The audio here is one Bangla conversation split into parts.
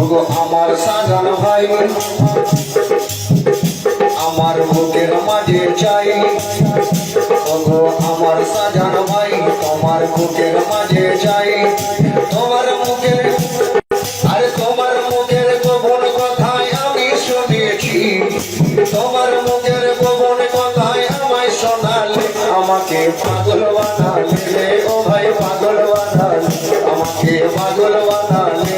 ওগো আমার সাজান ভাই আমার বুকের মাঝে চাই ওগো আমার সাজান ভাই তোমার বুকের মাঝে যাই তোমার মুখের আর তোমার মুখের গোপন কথায় আমি শুনেছি। তোমার মুখের গোপন কথায় আমায় শোনালে, আমাকে পাগল বানালে ও ভাই পাগল বানালে, আমাকে পাগল বানালে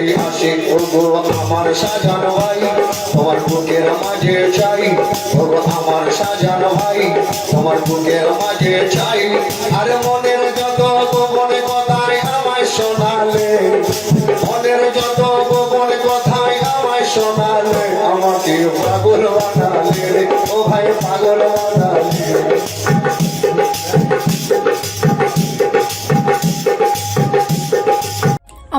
ওগো আমার সাজানো ভাই, তোমার বুকের মাঝে চাই। ওগো আমার সাজানো ভাই, তোমার বুকের মাঝে চাই। আরে মনের যত গোপন কথায় আমায় শোনালে, মনের যত গোপন কথায় আমায় শোনালে, আমাকে পাগল বানালে, ও ভাই পাগল বানালে।